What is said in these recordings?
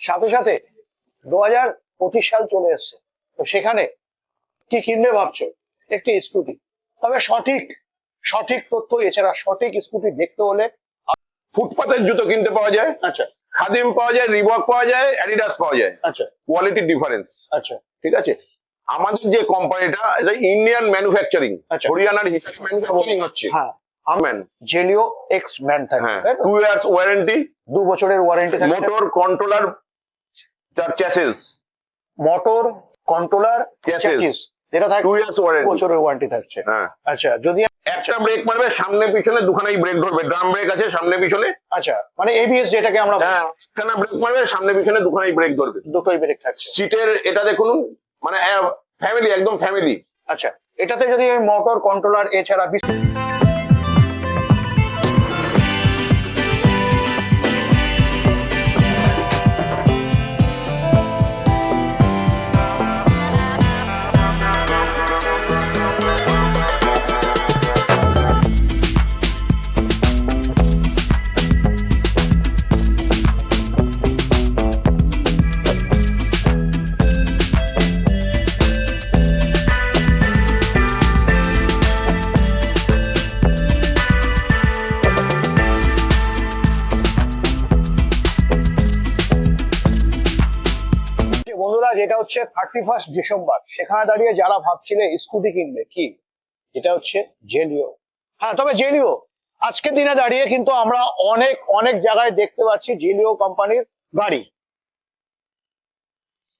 সাথে সাথে দু হাজার পঁচিশ সাল চলে এসছে। তো সেখানে কি কিনবে ভাবছ? একটি স্কুটি। তবে সঠিক সঠিক তথ্য এছাড়া সঠিক স্কুটি দেখতে হলে ফুটপাতের জুতো কিনতে পাওয়া যায় আচ্ছা। খাদিম পাওয়া যায় রিবক পাওয়া যায় অ্যাডিডাস পাওয়া যায়। আচ্ছা। কোয়ালিটি ডিফারেন্স আচ্ছা। ঠিক আছে? আমাদের যে কোম্পানিটা এটা ইন্ডিয়ান ম্যানুফ্যাকচারিং আচ্ছা। হরিয়ানার হিসাবে ম্যানুফ্যাকচারিং হচ্ছে। হ্যাঁ। আমেন জেলিও এক্স ম্যান হ্যাঁ। টু ইয়ার্স ওয়ারেন্টি দু বছরের ওয়ারেন্টি থাকছে। Motor controller chassis motor controller. যেটা থাকবে টু ইয়ার্স ওয়ারেন্টি বছরের ওয়ারেন্টি থাকছে। হ্যাঁ। আচ্ছা যদি একটা ব্রেক মারবে সামনে পিছনে দুখানেই ব্রেক ধরবে। ড্রাম ব্রেক আছে সামনে পিছনে। আচ্ছা মানে এবিএস যেটাকে আমরা হ্যাঁ একখানা ব্রেক মারবে সামনে পিছনে দুখানেই ব্রেক ধরবে। দুটোই ব্রেক থাকছে। সিটের এটা দেখুন মানে ফ্যামিলি একদম ফ্যামিলি আচ্ছা এটাতে যদি মোটর কন্ট্রোলার এছাড়া বন্ধুরা, যেটা হচ্ছে থার্টি ফার্স্ট ডিসেম্বর সেখানে দাঁড়িয়ে যারা ভাবছিলে স্কুটি কিনবে, কি? এটা হচ্ছে জেলিও হ্যাঁ তবে জেলিও আজকের দিনে দাঁড়িয়ে কিন্তু আমরা অনেক অনেক জায়গায় দেখতে পাচ্ছি জেলিও কোম্পানির গাড়ি।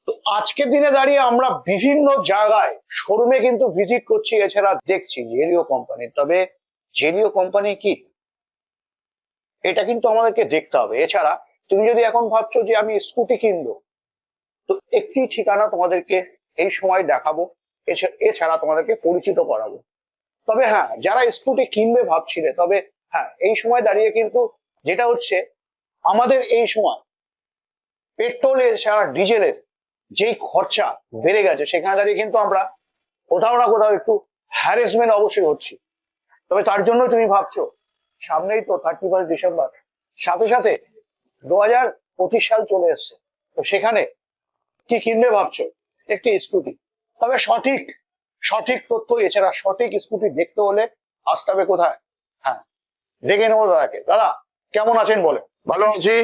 তো আজকের দিনে দাঁড়িয়ে আমরা বিভিন্ন জায়গায় শোরুমে কিন্তু ভিজিট করছি, এছাড়া দেখছি জেলিও কোম্পানির তবে জেলিও কোম্পানি কি? এটা কিন্তু আমাদেরকে দেখতে হবে। এছাড়া, তুমি যদি এখন ভাবছ যে আমি স্কুটি কিনবো তো একটি ঠিকানা তোমাদেরকে এই সময় দেখাবো এছাড়া তোমাদেরকে পরিচিত করাবো। তবে হ্যাঁ যারা স্কুটি কিনবে ভাবছিলে, তবে হ্যাঁ এই সময় দাঁড়িয়ে কিন্তু যেটা হচ্ছে, আমাদের এই সময় পেট্রোল এছাড়া ডিজেলের যেই খরচা বেড়ে গেছে, সেখানে দাঁড়িয়ে কিন্তু আমরা কোথাও না কোথাও একটু হ্যারাসমেন্ট অবশ্যই হচ্ছি। তবে তার জন্য তুমি ভাবছ, সামনেই তো থার্টি ফার্স্ট ডিসেম্বর সাথে সাথে দু হাজার পঁচিশ সাল চলে এসছে। তো সেখানে কি কিনবে ভাবছ? একটি স্কুটি। তবে সঠিক সঠিক তথ্য এছাড়া সঠিক স্কুটি দেখতে হলে আসতে হবে কোথায়? হ্যাঁ দেখে নেব দাদাকে। দাদা কেমন আছেন বলে ভালো আছি।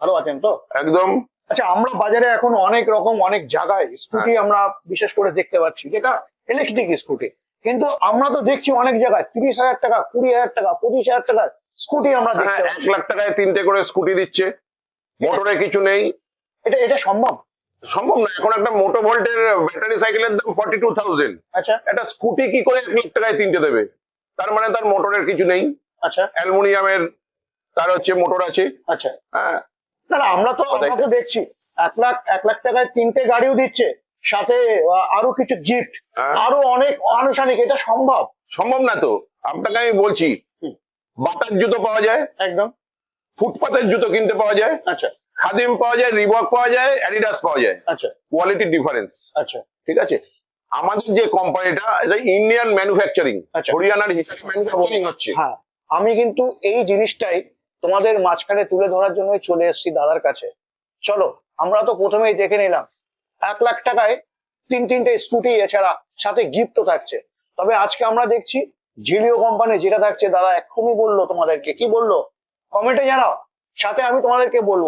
ভালো আছেন তো? একদম। আচ্ছা আমরা বাজারে এখন অনেক রকম অনেক জায়গায় স্কুটি আমরা বিশেষ করে দেখতে পাচ্ছি যেটা ইলেকট্রিক স্কুটি কিন্তু আমরা তো দেখছি অনেক জায়গায় তিরিশ হাজার টাকা কুড়ি হাজার টাকা পঁচিশ হাজার টাকার স্কুটি আমরা হ্যাঁ দেখতে এক লাখ টাকায় তিনটে করে স্কুটি দিচ্ছে। মোটরে কিছু নেই। এটা এটা সম্ভব? সম্ভব না এখন একটা মোটো ভোল্টের ব্যাটারি সাইকেলের দাম ফর্টি টু থাউজেন্ড আচ্ছা। একটা স্কুটি কি করে এক লাখ টাকায় তিনটে দেবে? তার মানে তার মোটরের কিছু নেই। আচ্ছা। অ্যালুমিনিয়ামের তার হচ্ছে মোটর আছে। আচ্ছা। হ্যাঁ। না না আমরা তো। আমরা তো দেখছি। এক লাখ এক লাখ টাকায় তিনটে গাড়িও দিচ্ছে। সাথে আরও কিছু গিফট হ্যাঁ। আরও অনেক আনুষ্ঠানিক এটা সম্ভব? সম্ভব না তো। আপনাকে আমি বলছি বাটার জুতো পাওয়া যায়। একদম। ফুটপাতের জুতো কিনতে পাওয়া যায়। আচ্ছা। খাদিম পাওয়া যায় রিবক পাওয়া যায় অ্যাডিডাস পাওয়া যায়। আচ্ছা। কোয়ালিটি ডিফারেন্স আচ্ছা। ঠিক আছে? আমাদের যে কোম্পানিটা এটা ইন্ডিয়ান ম্যানুফ্যাকচারিং আচ্ছা। হরিয়ানার হিসাবে ম্যানুফ্যাকচারিং হচ্ছে। হ্যাঁ। আমি কিন্তু এই জিনিসটাই তোমাদের মাঝখানে তুলে ধরার জন্য চলে এসেছি দাদার কাছে। চলো আমরা তো প্রথমেই দেখে নিলাম। এক লাখ টাকায় তিন তিনটে স্কুটি এছাড়া সাথে গিফটও থাকছে। তবে আজকে আমরা দেখছি জিলিও কোম্পানি যেটা থাকছে দাদা এক্ষুনি বলল তোমাদেরকে। কি বলল? কমেন্টে জানাও। সাথে আমি তোমাদেরকে বলব।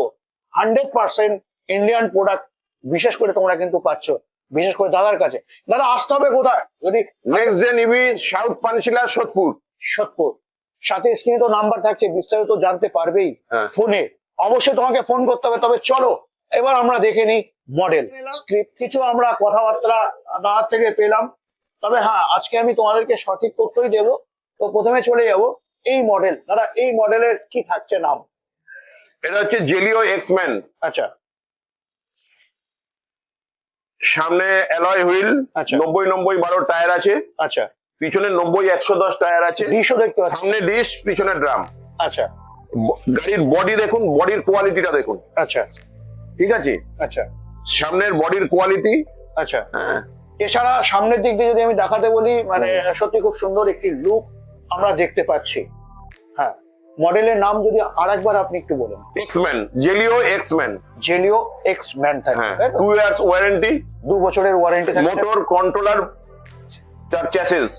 হান্ড্রেড পার্সেন্ট ইন্ডিয়ান প্রোডাক্ট বিশেষ করে তোমরা কিন্তু পাচ্ছ বিশেষ করে দাদার কাছে। দাদা আসতে হবে কোথায়? যদি নেক্সট সাউথ পানশিলা সোদপুর সত্তর সাথে স্ক্রিনে তো নাম্বার থাকছে বিস্তারিত জানতে পারবেই হ্যাঁ। ফোনে অবশ্যই তোমাকে ফোন করতে হবে তবে চলো এবার আমরা দেখে নিই মডেল স্ক্রিপ্ট কিছু আমরা কথাবার্তা দাদার থেকে পেলাম। তবে হ্যাঁ আজকে আমি তোমাদেরকে সঠিক তথ্যই দেবো। তো প্রথমে চলে যাব এই মডেল দাদা এই মডেলের কি থাকছে নাম? এটা হচ্ছে জেলিও এক্সম্যান আচ্ছা। সামনে অ্যালয় হুইল আচ্ছা। নব্বই নব্বই বারো টায়ার আছে। আচ্ছা। পিছনে নব্বই একশো দশ টায়ার আছে। ডিশও দেখতে সামনে ডিশ পিছনে ড্রাম। আচ্ছা। গাড়ির বডি দেখুন বডির কোয়ালিটিটা দেখুন। আচ্ছা। ঠিক আছে? আচ্ছা। সামনের বডির কোয়ালিটি। আচ্ছা। হ্যাঁ। এছাড়া সামনের দিক দিয়ে যদি আমি দেখাতে বলি মানে সত্যি খুব সুন্দর একটি লুক আমরা দেখতে পাচ্ছি। হ্যাঁ। মডেলের নাম যদি আরেকবার আপনি একটু বলেন। X Men Zelio X Men Zelio X man থাকছে হ্যাঁ টু ইয়ার্স ওয়ারেন্টি দু বছরের ওয়ারেন্টি থাকছে মোটর কন্ট্রোলার চার চ্যাসেস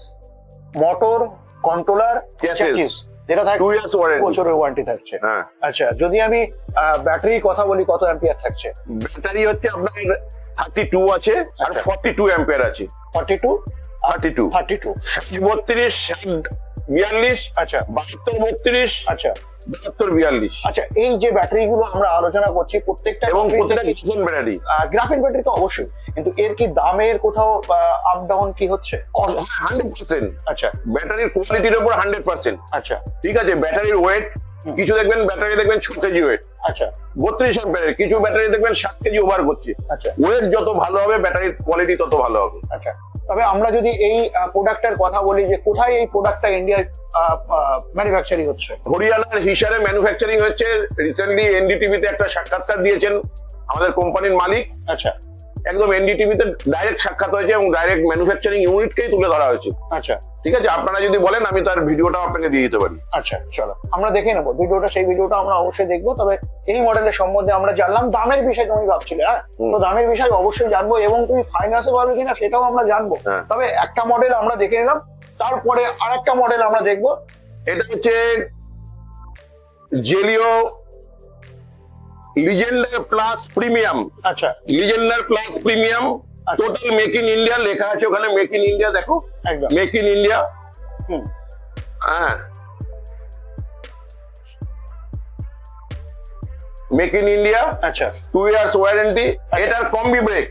মোটর কন্ট্রোলার চ্যাসিস যেটা থাকছে টু ইয়ার্স ওয়ারেন্টি বছরের ওয়ারেন্টি থাকছে। হ্যাঁ। আচ্ছা যদি আমি ব্যাটারি কথা বলি কত অ্যাম্পিয়ার থাকছে? ব্যাটারি হচ্ছে আপনার থার্টি টু আছে আর। ফর্টি টু অ্যাম্পিয়ার আছে। Forty two thirty two thirty two বত্রিশ বিয়াল্লিশ আচ্ছা। বাহাত্তর বত্রিশ আচ্ছা। বাহাত্তর বিয়াল্লিশ। আচ্ছা এই যে ব্যাটারি গুলো আমরা আলোচনা করছি প্রত্যেকটা এবং battery প্রতিটা ব্যাটারি গ্রাফিন ব্যাটারি তো অবশ্যই কিন্তু এর কি দামের কোথাও আপ ডাউন কি হচ্ছে? হান্ড্রেড পার্সেন্ট আচ্ছা। ব্যাটারির কোয়ালিটির উপর হান্ড্রেড পার্সেন্ট আচ্ছা। ঠিক আছে ব্যাটারির ওয়েট কিছু দেখবেন ব্যাটারি দেখবেন ছ কেজি ওয়েট আচ্ছা। বত্রিশ অ্যাম্পিয়ারের কিছু ব্যাটারি দেখবেন সাত কেজি ওভার করছে। আচ্ছা। ওয়েট যত ভালো হবে ব্যাটারির কোয়ালিটি তত ভালো হবে। আচ্ছা। তবে আমরা যদি এই প্রোডাক্টের কথা বলি যে কোথায় এই প্রোডাক্টটা ইন্ডিয়ায় ম্যানুফ্যাকচারিং হচ্ছে? হরিয়ানার হিসারে ম্যানুফ্যাকচারিং হচ্ছে। রিসেন্টলি এনডিটিভিতে একটা সাক্ষাৎকার দিয়েছেন আমাদের কোম্পানির মালিক। আচ্ছা। একদম এনডিটিভিতে ডাইরেক্ট সাক্ষাৎ হয়েছে এবং ডাইরেক্ট ম্যানুফ্যাকচারিং ইউনিটকেই তুলে ধরা হয়েছে। আচ্ছা। ঠিক আছে? আপনারা যদি বলেন আমি তার ভিডিওটা আপনাকে দিয়ে দিতে পারি। আচ্ছা চলো। আমরা দেখে নেব। ভিডিওটা সেই ভিডিওটা আমরা অবশ্যই দেখব। তবে এই মডেলের সম্বন্ধে আমরা জানলাম দামের বিষয়ে তুমি ভাবছিলে হ্যাঁ? তো দামের বিষয়ে অবশ্যই জানব এবং তুমি ফাইন্যান্সে পাবে কিনা সেটাও আমরা জানব। হ্যাঁ। তবে একটা মডেল আমরা দেখে নিলাম তারপরে আরেকটা মডেল আমরা দেখব। এটা হচ্ছে জেলিও লিজেন্ডার প্লাস প্রিমিয়াম আচ্ছা। লিজেন্ডার প্লাস প্রিমিয়াম আচ্ছা। টোটাল মেক ইন ইন্ডিয়া লেখা আছে ওখানে মেক ইন ইন্ডিয়া দেখো। একদম। মেক ইন ইন্ডিয়া হ্যাঁ। মেক ইন ইন্ডিয়া আচ্ছা। টু ইয়ার্স ওয়ারেন্টি এটার কম্বি ব্রেক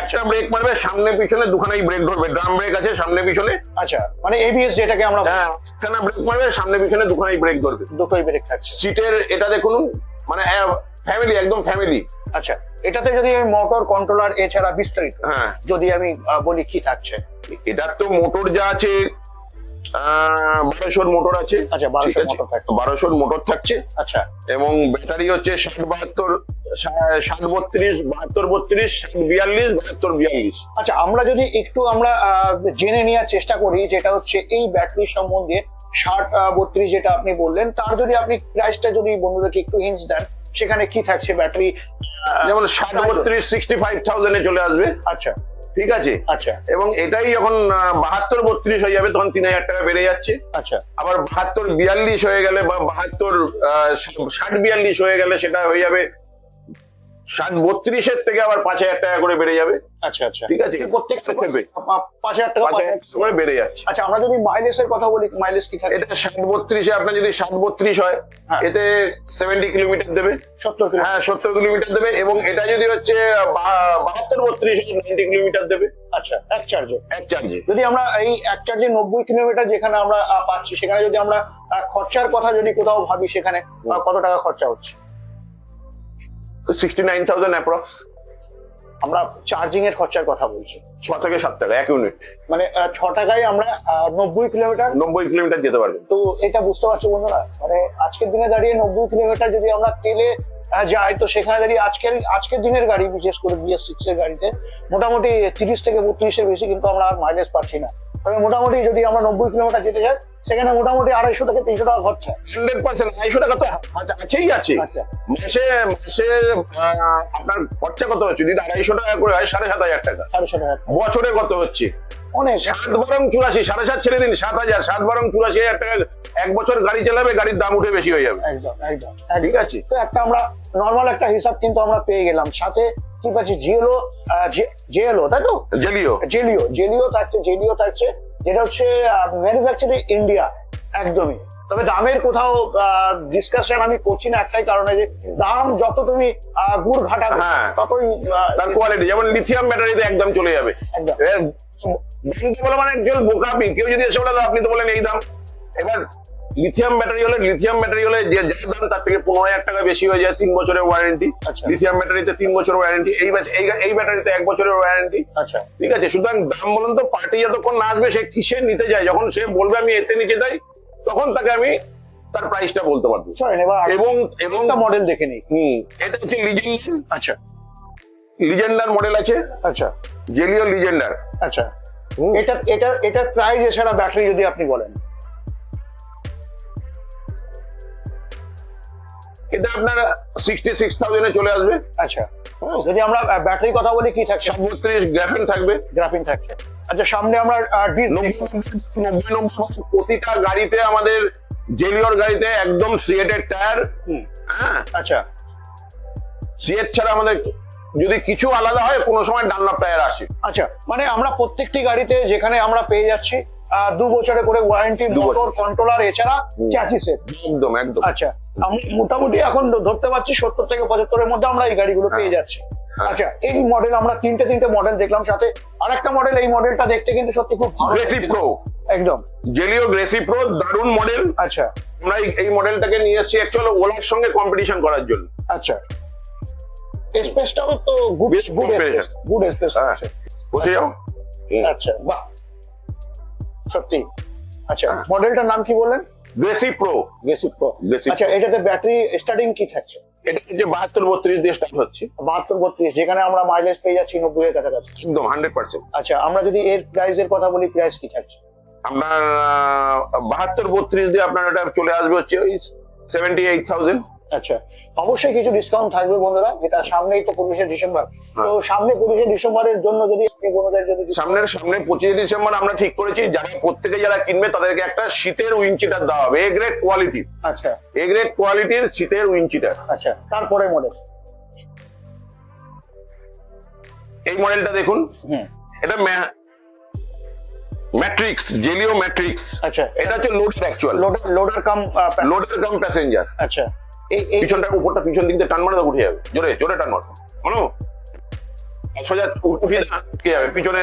একটা ব্রেক মারবে সামনে পিছনে দুখানাই ব্রেক ধরবে ড্রাম ব্রেক আছে সামনে পিছনে। আচ্ছা মানে এবিএস যেটাকে আমরা হ্যাঁ একখানা ব্রেক মারবে সামনে পিছনে দুখানাই ব্রেক ধরবে। দুটোই ব্রেক থাকছে। সিটের এটা দেখুন মানে ফ্যামিলি একদম ফ্যামিলি আচ্ছা এটাতে যদি আমি মোটর কন্ট্রোলার এছাড়া বিস্তারিত হ্যাঁ। যদি আমি বলি কি থাকছে? এটার তো মোটর যা আছে বারোশোর মোটর আছে। আচ্ছা বারোশো মোটর থাকছে। বারোশোর মোটর থাকছে। আচ্ছা। এবং ব্যাটারি হচ্ছে ষাট বাহাত্তর ষাট বত্রিশ বাহাত্তর বত্রিশ ষাট বিয়াল্লিশ বাহাত্তর বিয়াল্লিশ। আচ্ছা আমরা যদি একটু আমরা জেনে নেওয়ার চেষ্টা করি যেটা হচ্ছে এই ব্যাটারি সম্বন্ধে ষাট বত্রিশ যেটা আপনি বললেন তার যদি আপনি প্রাইসটা যদি বন্ধুদেরকে একটু হিন্স দেন সেখানে কি থাকছে ব্যাটারি যেমন ষাট বত্রিশ সিক্সটি ফাইভ থাউজেন্ডে চলে আসবে। আচ্ছা। ঠিক আছে? আচ্ছা। এবং এটাই যখন বাহাত্তর বত্রিশ হয়ে যাবে তখন তিন হাজার টাকা বেড়ে যাচ্ছে। আচ্ছা। আবার বাহাত্তর বিয়াল্লিশ হয়ে গেলে বা বাহাত্তর ষাট বিয়াল্লিশ হয়ে গেলে সেটা হয়ে যাবে বত্রিশের থেকে আবার পাঁচ হাজার টাকা করে বেড়ে যাবে। আচ্ছা আচ্ছা। ঠিক আছে? প্রত্যেকটা ক্ষেত্রে পাঁচ হাজার টাকা পাঁচ হাজার করে বেড়ে যাচ্ছে। আচ্ছা আমরা যদি মাইলেজের কথা বলি মাইলেজ কি থাকে? এটা ষাট বত্রিশে আপনার যদি ষাট বত্রিশ হয় হ্যাঁ। এতে সেভেন্টি কিলোমিটার দেবে। সত্তর হ্যাঁ সত্তর কিলোমিটার দেবে এবং এটা যদি হচ্ছে বাহাত্তর বত্রিশ নাইনটি কিলোমিটার দেবে। আচ্ছা এক চার্জে এক চার্জে যদি আমরা এই এক চার্জে নব্বই কিলোমিটার যেখানে আমরা পাচ্ছি সেখানে যদি আমরা খরচার কথা যদি কোথাও ভাবি সেখানে কত টাকা খরচা হচ্ছে? সিক্সটি নাইন থাউজেন্ড অ্যাপ্রক্স আমরা চার্জিং এর খরচার কথা বলছি। ছ থেকে সাত টাকা এক ইউনিট মানে ছ টাকায় আমরা নব্বই কিলোমিটার? নব্বই কিলোমিটার যেতে পারবেন। তো এটা বুঝতে পারছ বন্ধুরা? মানে আজকের দিনে দাঁড়িয়ে নব্বই কিলোমিটার যদি আমরা তেলে যাই তো সেখানে দাঁড়িয়ে আজকের আজকের দিনের গাড়ি বিশেষ করে বিএস সিক্স এর গাড়িতে মোটামুটি তিরিশ থেকে বত্রিশের বেশি কিন্তু আমরা আর মাইলেজ পাচ্ছি না। তবে মোটামুটি যদি আমরা নব্বই কিলোমিটার যেতে যাই সেখানে মোটামুটি আড়াইশো থেকে তিনশো টাকা খরচা হান্ড্রেড পার্সেন্ট আড়াইশো টাকা তো আছে- আছেই আছে। আচ্ছা। মাসে মাসে আপনার খরচা কত হচ্ছে? যদি আড়াইশো টাকা করে হয় সাড়ে সাত হাজার টাকা। সাড়ে সাত হাজার বছরে কত হচ্ছে? অনেক। সাত বারং চুরাশি সাড়ে সাত ছেড়ে দিন সাত হাজার সাত বারং চুরাশি হাজার টাকা এক বছর গাড়ি চালাবে গাড়ির দাম উঠে বেশি হয়ে যাবে। একদম একদম। ঠিক আছে। তো একটা আমরা নর্মাল একটা হিসাব কিন্তু আমরা পেয়ে গেলাম। সাথে কি পাচ্ছি জিএলও জেএলও তাই তো? জেলিও জেলিও জেলিও থাকছে জেলিও থাকছে যেটা হচ্ছে ম্যানুফ্যাকচারিং ইন্ডিয়া একদমই। তবে দামের কোথাও ডিসকাশন আমি করছি না একটাই কারণে যে দাম যত তুমি গুড় ঘাটাবে হ্যাঁ। ততই তার কোয়ালিটি যেমন লিথিয়াম ব্যাটারিতে একদম চলে যাবে। একদম। বলে মানে একজন বোকামি কেউ যদি এসে বলে "দাদা, আপনি তো বলেন এই দাম। এবার লিথিয়াম ব্যাটারি হলে লিথিয়াম ব্যাটারি হলে যে দাম তার থেকে পনেরো হাজার টাকা বেশি হয়ে যায় তিন বছরের ওয়ারেন্টি। লিথিয়াম ব্যাটারিতে তিন বছরের ওয়ারেন্টি এই এই ব্যাটারিতে এক বছরের ওয়ারেন্টি আচ্ছা। ঠিক আছে? সুতরাং দাম বলুন তো পার্টি যতক্ষণ না আসবে সে কিসে নিতে যায়? যখন সে বলবে আমি এতে নিচে যাই তখন তাকে আমি তার প্রাইসটা বলতে পারব। এবং এবং মডেল দেখে নিই। হুম এটা হচ্ছে লিজেন্ডার আচ্ছা। লিজেন্ডার মডেল আছে। আচ্ছা। জেলিও লিজেন্ডার আচ্ছা। এটা এটা এটার প্রাইস এছাড়া ব্যাটারি যদি আপনি বলেন। এটা আপনার সিক্সটি সিক্স থাউজেন্ডে চলে আসবে। আচ্ছা। যদি আমরা ব্যাটারি কথা বলি কি থাকছে? বত্রিশ গ্রাফিন থাকবে। গ্রাফিন থাকছে। আচ্ছা সামনে আমরা নব্বই নব্বই প্রতিটা গাড়িতে আমাদের জেলিওর গাড়িতে একদম সিএটের টায়ার হ্যাঁ। আচ্ছা। সিএট ছাড়া আমাদের যদি কিছু আলাদা হয় কোনো সময় ডান্নাপ টায়ার আসে। আচ্ছা মানে আমরা প্রত্যেকটি গাড়িতে যেখানে আমরা পেয়ে যাচ্ছি দু বছরে করে ওয়ারেন্টি। মোটর কন্ট্রোলার এছাড়া। চ্যাসিসের একদম একদম। আচ্ছা। মোটামুটি এখন ধরতে পারছি সত্তর থেকে পঁচাত্তরের মধ্যে আমরা এই গাড়িগুলো পেয়ে যাচ্ছি। হ্যাঁ। আচ্ছা এই মডেল আমরা তিনটে তিনটে মডেল দেখলাম সাথে আরেকটা মডেল এই মডেলটা দেখতে কিন্তু সত্যি খুব ভালো প্রো একদম। জেলিও গ্রেসি প্রো দারুণ মডেল আচ্ছা। আমরা এই- মডেলটাকে নিয়ে এসেছি অ্যাকচুয়ালি ওলার সঙ্গে কম্পিটিশন করার জন্য। আচ্ছা। স্পেসটাও তো good good space good space হ্যাঁ। আছে। বসে যাও। আচ্ছা। বাহ। সত্যি। আচ্ছা হ্যাঁ। মডেলটার নাম কি বললেন? গ্রেসি প্রো বেসিক প্রো আচ্ছা এটাতে ব্যাটারি স্টার্টিং কি থাকছে? এটা যে বাহাত্তর বত্রিশ দিয়ে স্টার্ট হচ্ছে। বাহাত্তর বত্রিশ যেখানে আমরা মাইলেজ পেয়ে যাচ্ছি নব্বই এর কাছাকাছি। একদম হান্ড্রেড পার্সেন্ট আচ্ছা আমরা যদি এর প্রাইসের কথা বলি প্রাইস কি থাকছে? আপনার বাহাত্তর বত্রিশ দিয়ে আপনার এটা চলে আসবে হচ্ছে ওই সেভেন্টি এইট থাউজেন্ড আচ্ছা অবশ্যই কিছু ডিসকাউন্ট থাকবে বন্ধুরা যেটা সামনেই তো পঁচিশে ডিসেম্বর। তো সামনে পঁচিশে ডিসেম্বরের জন্য যদি বন্ধুদের যদি সামনের সামনে পঁচিশে ডিসেম্বর আমরা ঠিক করেছি যারা প্রত্যেকে যারা কিনবে তাদেরকে একটা শীতের উইঞ্চিটার দেওয়া হবে এ গ্রেড কোয়ালিটি আচ্ছা। এ গ্রেড কোয়ালিটির শীতের উইঞ্চিটার আচ্ছা তারপরে মডেল এই মডেলটা দেখুন। এটা ম্যাট্রিক্স জেলিও ম্যাট্রিক্স আচ্ছা। এটা হচ্ছে loader actual loader loader cum loader cum passenger আচ্ছা। এই এই পিছনটা উপরটা পিছন দিক দিয়ে টান মারে উঠে যাবে। জোরে জোরে টান মারো। মানো সোজা উঠে যাবে। পিছনে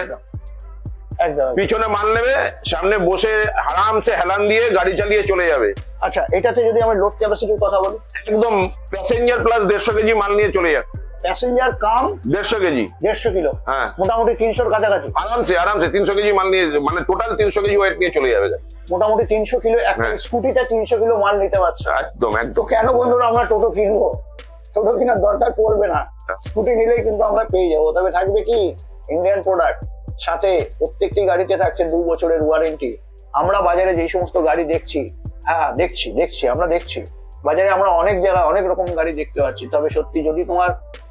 একদম পিছনে মাল নেবে সামনে বসে আরামসে হেলান দিয়ে গাড়ি চালিয়ে চলে যাবে। আচ্ছা এটাতে যদি আমরা লোড ক্যাপাসিটির কথা বলি? একদম প্যাসেঞ্জার প্লাস দেড়শো কেজি মাল নিয়ে চলে যাবে। প্যাসেঞ্জার কাম দেড়শো কেজি। দেড়শো কিলো। হ্যাঁ। মোটামুটি তিনশোর কাছাকাছি। আরামসে আরামসে তিনশো কেজি মাল নিয়ে মানে টোটাল তিনশো কেজি ওয়েট নিয়ে চলে যাবে। মোটামুটি তিনশো কিলো একটা হ্যাঁ। স্কুটিতে তিনশো কিলো মাল নিতে পারছে। একদম একদম। কেন বন্ধুরা আমরা টোটো কিনবো? টোটো কেনার দরকার পড়বে না। স্কুটি নিলেই কিন্তু আমরা পেয়ে যাব। তবে থাকবে কি? ইন্ডিয়ান প্রোডাক্ট সাথে প্রত্যেকটি গাড়িতে থাকছে দু বছরের ওয়ারেন্টি আমরা বাজারে যেই সমস্ত গাড়ি দেখছি হ্যাঁ দেখছি দেখছি আমরা দেখছি। বাজারে আমরা অনেক জায়গায় অনেক রকম গাড়ি দেখতে পাচ্ছি। তবে সত্যি যদি তোমার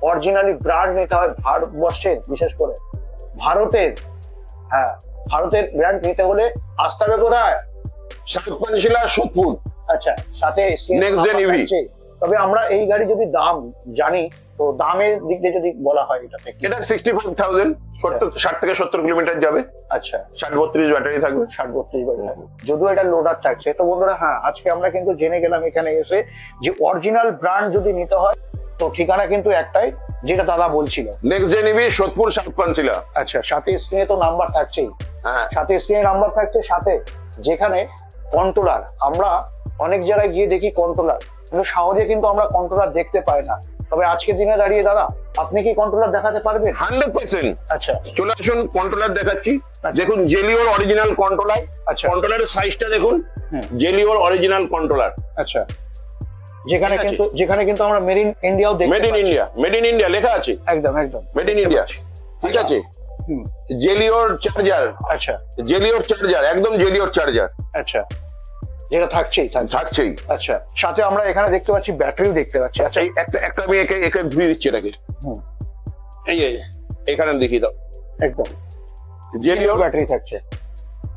অরিজিনালি ব্র্যান্ড নিতে হয় ভারতবর্ষের বিশেষ করে ভারতের হ্যাঁ ভারতের ব্র্যান্ড নিতে হলে আসতে হবে কোথায়? শাহরুখ পানশিলা সোদপুর। আচ্ছা সাথে। তবে আমরা এই গাড়ি যদি দাম জানি তো দামের দিক দিয়ে যদি বলা হয় এটাতে? এটা সিক্সটি ফাইভ থাউজেন্ড সত্তর ষাট থেকে সত্তর কিলোমিটার যাবে। আচ্ছা। ষাট বত্রিশ ব্যাটারি থাকবে। ষাট বত্রিশ বাড়ি যদিও এটা লোডার থাকছে তো বন্ধুরা হ্যাঁ আজকে আমরা কিন্তু জেনে গেলাম এখানে এসে যে অরিজিনাল ব্র্যান্ড যদি নিতে হয় তো ঠিকানা কিন্তু একটাই যেটা দাদা বলছিল। Next gen EV Sodepur Shahrukh Panshila আচ্ছা সাথে স্ক্রিনে তো নাম্বার থাকছেই হ্যাঁ। সাথে স্ক্রিনে নাম্বার থাকছে সাথে যেখানে কন্ট্রোলার আমরা অনেক জায়গায় গিয়ে দেখি কন্ট্রোলার কিন্তু সহজে কিন্তু আমরা কন্ট্রোলার দেখতে পাই না। তবে আজকের দিনে দাঁড়িয়ে দাদা আপনি কি কন্ট্রোলার দেখাতে পারবেন? Hundred percent. আচ্ছা। চলে আসুন কন্ট্রোলার দেখাচ্ছি। দেখুন জেলিওর অরিজিনাল কন্ট্রোলার আচ্ছা। কন্ট্রোলারের সাইজটা দেখুন। জেলিওর অরিজিনাল কন্ট্রোলার আচ্ছা। যেখানে কিন্তু যেখানে কিন্তু আমরা মেড ইন ইন্ডিয়াও দেখতে made in India made in India লেখা আছে। একদম একদম। মেড ইন ইন্ডিয়া ঠিক আছে? জেলিওর চার্জার আচ্ছা। জেলিওর চার্জার একদম জেলিওর চার্জার আচ্ছা। যেটা থাকছেই থাকছে। থাকছেই। আচ্ছা সাথে আমরা এখানে দেখতে পাচ্ছি ব্যাটারিও দেখতে পাচ্ছি। আচ্ছা এই একটা একটা আমি একে একে ধুয়ে দিচ্ছি এটাকে। এই এই এখানে দেখিয়ে দাও। একদম। জেলিও ব্যাটারি থাকছে।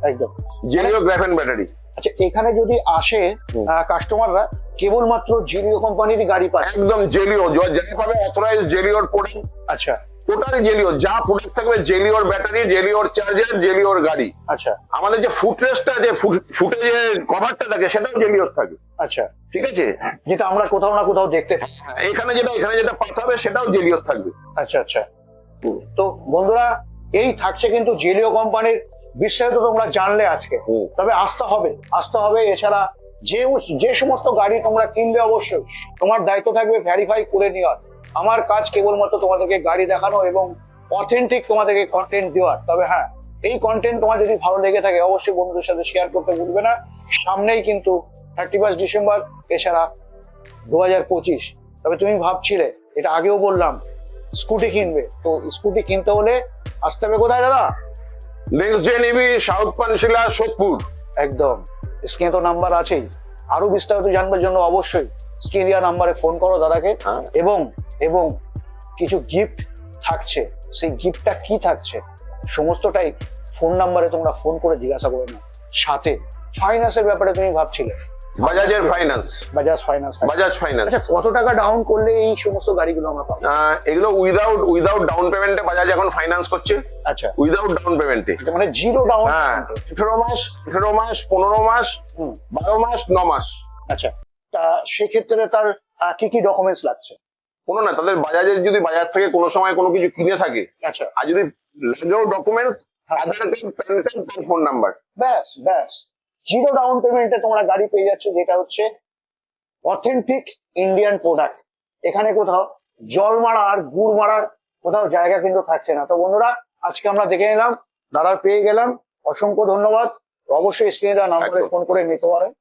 একদম। জেলিও গ্রাফেন ব্যাটারি আচ্ছা এখানে যদি আসে। কাস্টমাররা কেবলমাত্র জিরিও কোম্পানির গাড়ি পায় একদম জেলিও য- যা পাবে অথরাইজ জেলিওর প্রোডাক্ট আচ্ছা। টোটাল জেলিও যা প্রোডাক্ট থাকবে জেলিওর ব্যাটারি জেলিওর চার্জার জেলিওর গাড়ি। আচ্ছা। আমাদের যে ফুটরেস্টটা যে ফুটে যে কভারটা থাকে সেটাও জেলিওর থাকে আচ্ছা। ঠিক আছে? যেটা আমরা কোথাও না কোথাও দেখতে পাই। এখানে যেটা এখানে যেটা পাতা হবে সেটাও জেলিওর থাকবে। আচ্ছা আচ্ছা। তো বন্ধুরা এই থাকছে কিন্তু জেলিও কোম্পানির বিস্তারিত তোমরা জানলে আজকে। তবে আসতে হবে আসতে হবে। এছাড়া যে যে সমস্ত গাড়ি তোমরা কিনবে অবশ্যই তোমার দায়িত্ব থাকবে ভেরিফাই করে নেওয়ার। আমার কাজ কেবলমাত্র তোমাদেরকে গাড়ি দেখানো এবং অথেন্টিক তোমাদেরকে কন্টেন্ট দেওয়ার তবে হ্যাঁ এই কন্টেন্ট তোমার যদি ভালো লেগে থাকে অবশ্যই বন্ধুদের সাথে শেয়ার করতে ভুলবে না। সামনেই কিন্তু থার্টি ফার্স্ট ডিসেম্বর এছাড়া দু হাজার পঁচিশ। তবে তুমি ভাবছিলে এটা আগেও বললাম স্কুটি কিনবে। তো স্কুটি কিনতে হলে আসতে হবে কোথায় দাদা? Next gen EV south Panshila Sodepur একদম। স্ক্রিনে তো নাম্বার আছেই। আরও বিস্তারিত জানবার জন্য অবশ্যই স্কেরিয়া নাম্বারে ফোন করো দাদাকে। হ্যাঁ। এবং এবং কিছু গিফট থাকছে। সেই গিফটটা কি থাকছে? সমস্তটাই ফোন নাম্বারে তোমরা ফোন করে জিজ্ঞাসা করে নাও। সাথে ফাইন্যান্সের ব্যাপারে তুমি ভাবছিলে। বাজাজের finance Bajaj finance Bajaj finance আচ্ছা কত টাকা ডাউন করলে এই সমস্ত গাড়িগুলো আমরা পাবো? এগুলো উইদাউট উইদাউট ডাউন পেমেন্টে বাজাজ এখন ফাইন্যান্স করছে। আচ্ছা। উইদাউট ডাউন পেমেন্টে মানে জিরো ডাউন হ্যাঁ আঠেরো মাস আঠেরো মাস পনেরো মাস বারো মাস ন মাস। আচ্ছা। তা সেক্ষেত্রে তার কি কি ডকুমেন্টস লাগছে? কোনো না তাদের বাজাজের যদি বাজার থেকে কোনো সময় কোনো কিছু কিনে থাকে আচ্ছা। আর যদি লাগেও documents Aadhaar card PAN card phone number ব্যাস ব্যাস। জিরো ডাউন পেমেন্টে তোমরা গাড়ি পেয়ে যাচ্ছ যেটা হচ্ছে অথেন্টিক ইন্ডিয়ান প্রোডাক্ট এখানে কোথাও জল মারা আর গুড় মারার কোথাও জায়গা কিন্তু থাকছে না। তো বন্ধুরা আজকে আমরা দেখে নিলাম দাদা পেয়ে গেলাম। অসংখ্য ধন্যবাদ। অবশ্যই স্ক্রিনে দেওয়া নাম্বারে ফোন করে নিতে পারেন।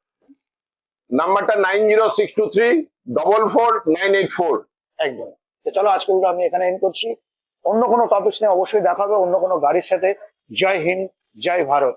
নাম্বারটা nine zero six two three double four nine eight four. একদম। তো চলো, আজকে আমি এখানে এন্ড করছি। অন্য কোনো টপিকস নিয়ে অবশ্যই দেখাবে, অন্য কোনো গাড়ির সাথে। জয় হিন্দ, জয় ভারত।